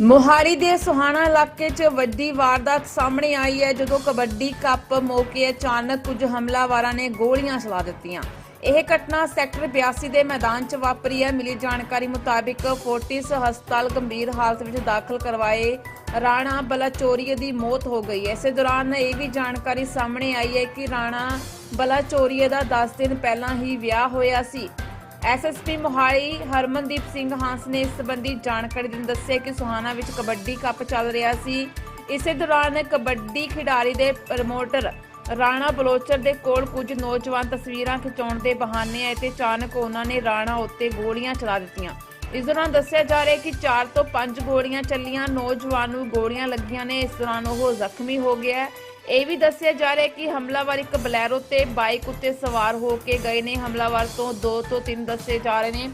ਮੋਹਾਲੀ ਦੇ ਸੁਹਾਣਾ ਇਲਾਕੇ 'ਚ ਵੱਡੀ ਵਾਰਦਾਤ ਸਾਹਮਣੇ ਆਈ ਹੈ, ਜਦੋਂ ਕਬੱਡੀ ਕੱਪ ਮੌਕੇ ਅਚਾਨਕ ਕੁਝ ਹਮਲਾਵਰਾਂ ਨੇ ਗੋਲੀਆਂ ਚਲਾ ਦਿੱਤੀਆਂ। ਇਹ ਘਟਨਾ ਸੈਕਟਰ 82 ਦੇ ਮੈਦਾਨ 'ਚ ਵਾਪਰੀ ਹੈ। ਮਿਲੀ ਜਾਣਕਾਰੀ ਮੁਤਾਬਿਕ ਫੋਰਟਿਸ ਹਸਪਤਾਲ ਗੰਭੀਰ ਹਾਲਤ ਵਿੱਚ ਦਾਖਲ ਕਰਵਾਏ ਰਾਣਾ ਬਲਾਚੋਰੀਏ ਦੀ ਮੌਤ ਹੋ ਗਈ ਹੈ। ਇਸੇ ਦੌਰਾਨ ਇਹ ਵੀ ਜਾਣਕਾਰੀ ਸਾਹਮਣੇ ਆਈ ਹੈ ਕਿ ਰਾਣਾ ਬਲਾਚੋਰੀਏ ਦਾ 10 ਦਿਨ ਪਹਿਲਾਂ ਹੀ ਵਿਆਹ ਹੋਇਆ ਸੀ। ਐਸਐਸਪੀ ਮੋਹਾਲੀ ਹਰਮਨਦੀਪ ਸਿੰਘ ਹਾਂਸ ਨੇ ਇਸ ਸੰਬੰਧੀ ਜਾਣਕਾਰੀ ਦਿੰਦੇ ਦੱਸਿਆ ਕਿ ਸੁਹਾਣਾ ਵਿੱਚ ਕਬੱਡੀ ਕੱਪ ਚੱਲ ਰਿਹਾ ਸੀ। ਇਸੇ ਦੌਰਾਨ ਕਬੱਡੀ ਖਿਡਾਰੀ ਦੇ ਪ੍ਰਮੋਟਰ ਰਾਣਾ ਬਲੋਚਰ ਦੇ ਕੋਲ ਕੁਝ ਨੌਜਵਾਨ ਤਸਵੀਰਾਂ ਖਿਚਾਉਣ ਦੇ ਬਹਾਨੇ ਆਏ ਤੇ ਅਚਾਨਕ ਉਹਨਾਂ ਨੇ ਰਾਣਾ ਉੱਤੇ ਗੋਲੀਆਂ ਚਲਾ ਦਿੱਤੀਆਂ। ਇਸ ਦੌਰਾਨ ਦੱਸਿਆ ਜਾ ਰਿਹਾ ਕਿ 4 ਤੋਂ 5 ਗੋਲੀਆਂ ਚੱਲੀਆਂ। ਨੌਜਵਾਨ ਨੂੰ ਗੋਲੀਆਂ ਲੱਗੀਆਂ ਨੇ। ਇਸ ਦੌਰਾਨ ਉਹ ਜ਼ਖਮੀ ਹੋ ਗਿਆ ਇਹ ਵੀ ਦੱਸਿਆ ਜਾ ਰਿਹਾ ਹੈ ਕਿ ਹਮਲਾਵਰ ਇੱਕ ਬਲੈਰੋ ਤੇ ਬਾਈਕ ਉੱਤੇ ਸਵਾਰ ਹੋ ਕੇ ਗਏ ਨੇ। ਹਮਲਾਵਰ ਤੋਂ 2 ਤੋਂ 3 ਦੱਸੇ ਜਾ ਰਹੇ ਨੇ।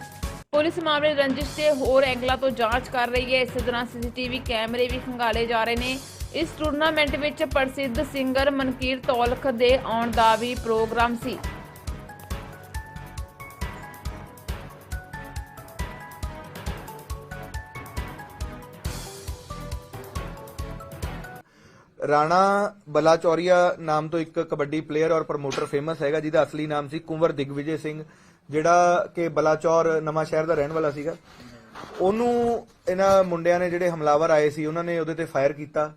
ਪੁਲਿਸ ਮਾਮਲੇ ਦੀ ਰੰਜਿਸ਼ ਤੇ ਹੋਰ ਐਂਗਲਾਂ ਤੋਂ ਜਾਂਚ ਕਰ ਰਹੀ ਹੈ। ਇਸੇ ਦੌਰਾਨ ਸੀਸੀਟੀਵੀ ਕੈਮਰੇ ਵੀ ਖੰਗਾਲੇ ਜਾ ਰਹੇ ਨੇ। ਇਸ ਟੂਰਨਾਮੈਂਟ ਵਿੱਚ ਪ੍ਰਸਿੱਧ ਸਿੰਗਰ ਮਨਕੀਰ ਤੌਲਖ ਦੇ ਆਉਣ ਦਾ ਵੀ ਪ੍ਰੋਗਰਾਮ ਸੀ। ਰਾਣਾ ਬਲਾਚੌਰੀਆ ਨਾਮ ਤੋਂ ਇੱਕ ਕਬੱਡੀ ਪਲੇਅਰ ਔਰ ਪ੍ਰਮੋਟਰ ਫੇਮਸ ਹੈਗਾ, ਜਿਹਦਾ ਅਸਲੀ ਨਾਮ ਸੀ ਕੁੰਵਰ ਦਿਗਵਿਜੇ ਸਿੰਘ, ਜਿਹੜਾ ਕਿ ਬਲਾਚੌਰ ਨਵਾਂ ਸ਼ਹਿਰ ਦਾ ਰਹਿਣ ਵਾਲਾ ਸੀਗਾ। ਉਹਨੂੰ ਇਹਨਾਂ ਮੁੰਡਿਆਂ ਨੇ ਜਿਹੜੇ ਹਮਲਾਵਰ ਆਏ ਸੀ, ਉਹਨਾਂ ਨੇ ਉਹਦੇ ਤੇ ਫਾਇਰ ਕੀਤਾ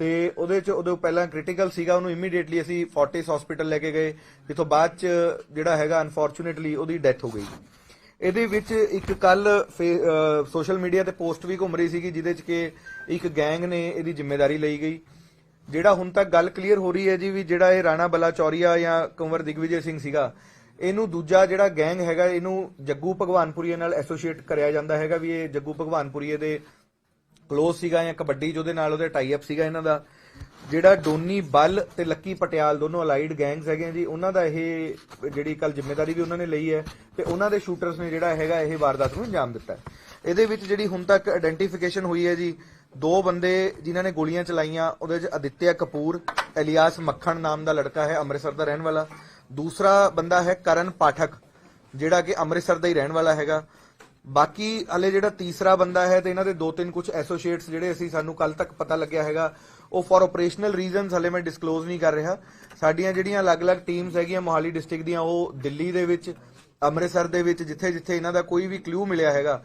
ਤੇ ਉਹਦੇ ਚ ਉਹਦੇ ਪਹਿਲਾਂ ਕ੍ਰਿਟੀਕਲ ਸੀਗਾ, ਉਹਨੂੰ ਇਮੀਡੀਏਟਲੀ ਅਸੀਂ ਫੋਰਟਿਸ ਹਸਪੀਟਲ ਲੈ ਕੇ ਗਏ, ਜਿੱਥੋਂ ਬਾਅਦ ਚ ਜਿਹੜਾ ਹੈਗਾ ਅਨਫੋਰਚੂਨੇਟਲੀ ਉਹਦੀ ਡੈਥ ਹੋ ਗਈ। ਇਹਦੇ ਵਿੱਚ ਇੱਕ ਕੱਲ ਸੋਸ਼ਲ ਮੀਡੀਆ ਤੇ ਪੋਸਟ ਵੀ ਘੁੰਮ ਰਹੀ ਸੀਗੀ, ਜਿਹਦੇ ਚ ਕਿ ਇੱਕ ਗੈਂਗ ਨੇ ਇਹਦੀ ਜ਼ਿੰਮੇਵਾਰੀ ਲਈ ਗਈ। ਜਿਹੜਾ ਹੁਣ ਤੱਕ ਗੱਲ ਕਲੀਅਰ ਹੋ ਰਹੀ ਹੈ ਜੀ ਵੀ ਜਿਹੜਾ ਇਹ ਰਾਣਾ ਬਲਾਚੌਰੀਆ ਜਾਂ ਕੁੰਵਰ ਦਿਗਵਿਜੇ ਸਿੰਘ ਸੀਗਾ, ਇਹਨੂੰ ਦੂਜਾ ਜਿਹੜਾ ਗੈਂਗ ਹੈਗਾ, ਇਹਨੂੰ ਜੱਗੂ ਭਗਵਾਨਪੁਰੀਏ ਨਾਲ ਐਸੋਸੀਏਟ ਕਰਿਆ ਜਾਂਦਾ ਹੈਗਾ ਵੀ ਇਹ ਜੱਗੂ ਭਗਵਾਨਪੁਰੀਏ ਦੇ ਕਲੋਜ਼ ਸੀਗਾ ਜਾਂ ਕਬੱਡੀ ਜਿਹਦੇ ਨਾਲ ਉਹਦੇ ਟਾਈ ਅਪ ਸੀਗਾ ਇਹਨਾਂ ਦਾ ਜਿਹੜਾ ਡੋਨੀ ਬੱਲ ਤੇ ਲੱਕੀ ਪਟਿਆਲ ਦੋਨੋਂ ਅਲਾਈਡ ਗੈਂਗਸ ਹੈਗੇ ਜੀ, ਉਹਨਾਂ ਦਾ ਇਹ ਜਿਹੜੀ ਕੱਲ ਜ਼ਿੰਮੇਵਾਰੀ ਵੀ ਉਹਨਾਂ ਨੇ ਲਈ ਹੈ ਤੇ ਉਹਨਾਂ ਦੇ ਸ਼ੂਟਰਸ ਨੇ ਜਿਹੜਾ ਹੈਗਾ ਇਹ ਵਾਰਦਾਤ ਨੂੰ ਅੰਜਾਮ ਦਿੱਤਾ ਹੈ। ਇਹਦੇ ਵਿੱਚ ਜਿਹੜੀ ਹੁਣ ਤੱਕ ਆਇਡੈਂਟੀਫਿਕੇਸ਼ਨ ਹੋਈ ਹੈ ਜੀ ਦੋ ਬੰਦੇ ਜਿਨ੍ਹਾਂ ਨੇ ਗੋਲੀਆਂ ਚਲਾਈਆਂ, ਉਹਦੇ ਵਿੱਚ ਅਦਿੱਤਿਆ ਕਪੂਰ ਇਲਿਆਸ ਮੱਖਣ ਨਾਮ ਦਾ ਲੜਕਾ ਹੈ, ਅੰਮ੍ਰਿਤਸਰ ਦਾ ਰਹਿਣ ਵਾਲਾ। ਦੂਸਰਾ ਬੰਦਾ ਹੈ ਕਰਨ ਪਾਠਕ, ਜਿਹੜਾ ਕਿ ਅੰਮ੍ਰਿਤਸਰ ਦਾ ਹੀ ਰਹਿਣ ਵਾਲਾ ਹੈਗਾ। ਬਾਕੀ ਹਲੇ ਜਿਹੜਾ ਤੀਸਰਾ ਬੰਦਾ ਹੈ ਤੇ ਇਹਨਾਂ ਦੇ ਦੋ ਤਿੰਨ ਕੁਝ ਐਸੋਸੀਏਟਸ ਜਿਹੜੇ ਅਸੀਂ ਸਾਨੂੰ ਕੱਲ ਤੱਕ ਪਤਾ ਲੱਗਿਆ ਹੈਗਾ, ਉਹ ਫॉर ਆਪਰੇਸ਼ਨਲ ਰੀਜ਼ਨਸ ਹਲੇ ਮੈਂ ਡਿਸਕਲੋਜ਼ ਨਹੀਂ ਕਰ ਰਿਹਾ। ਸਾਡੀਆਂ ਜਿਹੜੀਆਂ ਅਲੱਗ-ਅਲੱਗ ਟੀਮਸ ਹੈਗੀਆਂ ਮੋਹਾਲੀ ਡਿਸਟ੍ਰਿਕਟ ਦੀਆਂ, ਉਹ ਦਿੱਲੀ ਦੇ ਵਿੱਚ, ਅੰਮ੍ਰਿਤਸਰ ਦੇ ਵਿੱਚ, ਜਿੱਥੇ-ਜਿੱਥੇ ਇਹਨਾਂ ਦਾ ਕੋਈ ਵੀ ਕਲੂ ਮਿਲਿਆ ਹੈਗਾ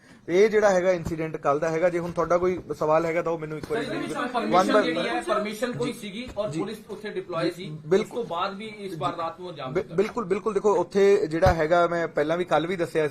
ਤੇ ਇਹ ਜਿਹੜਾ ਹੈਗਾ ਇਨਸੀਡੈਂਟ ਕੱਲ ਦਾ ਹੈਗਾ ਜੇ ਹੁਣ ਤੁਹਾਡਾ ਕੋਈ ਸਵਾਲ ਹੈਗਾ ਤਾਂ ਉਹ ਮੈਨੂੰ ਇੱਕ ਵਾਰੀ ਪਰਮਿਸ਼ਨ by- ਜਿਹੜੀ ਹੈ ਪਰਮਿਸ਼ਨ ਕੋਈ ਸੀਗੀ ਔਰ ਪੁਲਿਸ ਉੱਥੇ ਡਿਪਲੋਏ ਸੀ? ਉਸ ਤੋਂ ਬਾਅਦ ਵੀ ਇਸ ਵਾਰਦਾਤ ਨੂੰ ਅੰਜਾਮ ਬਿਲਕੁਲ ਬਿਲਕੁਲ। ਦੇਖੋ ਉੱਥੇ ਜਿਹੜਾ ਹੈਗਾ ਮੈਂ ਪਹਿਲਾਂ ਵੀ ਕੱਲ ਵੀ ਦੱਸਿਆ